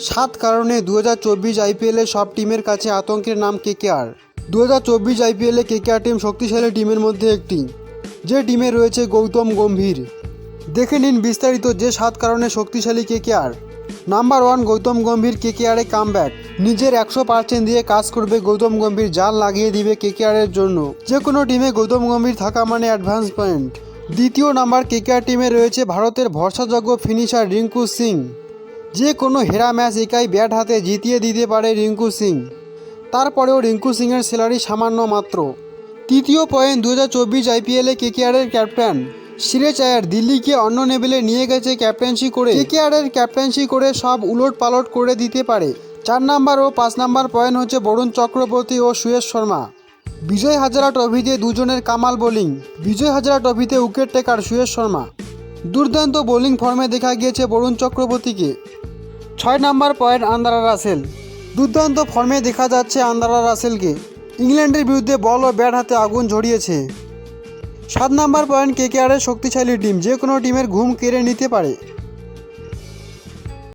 সাত কারণে দু হাজার চব্বিশ আইপিএলে সব টিমের কাছে আতঙ্কের নাম কেকেআর। দু হাজার চব্বিশ আইপিএলে কেকেআর টিম শক্তিশালী টিমের মধ্যে একটি, যে টিমে রয়েছে গৌতম গম্ভীর। দেখে নিন বিস্তারিত যে সাত কারণে শক্তিশালী KKR. Number one, Gautam Gambhir কেকেআরে comeback. নিজের একশো পার্সেন্ট দিয়ে কাজ করবে গৌতম গম্ভীর জাল লাগিয়ে দিবে কেকেআরের জন্য। যে কোনো টিমে গৌতম গম্ভীর থাকা মানে অ্যাডভান্স পয়েন্ট। দ্বিতীয় নাম্বার, কেকেআর টিমে রয়েছে ভারতের ভরসাযোগ্য ফিনিশার রিঙ্কু সিং। যে কোনো হেরা ম্যাচ একাই ব্যাট হাতে জিতিয়ে দিতে পারে রিঙ্কু সিং। তারপরেও রিঙ্কু সিংয়ের স্যালারি সামান্য মাত্র। তৃতীয় পয়েন্ট দু হাজার চব্বিশ আইপিএলে কেকেআরের ক্যাপ্টেন সিরেজ আয়ার দিল্লিকে অন্য লেভেলে নিয়ে গেছে ক্যাপ্টেন্সি করে। কেকেআরের ক্যাপ্টেন্সি করে সব উলট পালট করে দিতে পারে। চার নাম্বার ও পাঁচ নাম্বার পয়েন্ট হচ্ছে বরুণ চক্রবর্তী ও সুয়েশ শর্মা। বিজয় হাজারা ট্রফিতে দুজনের কামাল বোলিং। বিজয় হাজারা ট্রফিতে উইকেট টেকার সুয়েশ শর্মা। দুর্দান্ত বোলিং ফর্মে দেখা গিয়েছে বরুণ চক্রবর্তীকে। ছয় নাম্বার পয়েন্ট আন্দারা রাসেল। দুর্দান্ত ফর্মে দেখা যাচ্ছে আন্দারা রাসেলকে। ইংল্যান্ডের বিরুদ্ধে বল ও ব্যাট হাতে আগুন ঝরিয়েছে। সাত নাম্বার পয়েন্ট কেকেআরের শক্তিশালী টিম, যে কোনো টিমের ঘুম কেড়ে নিতে পারে।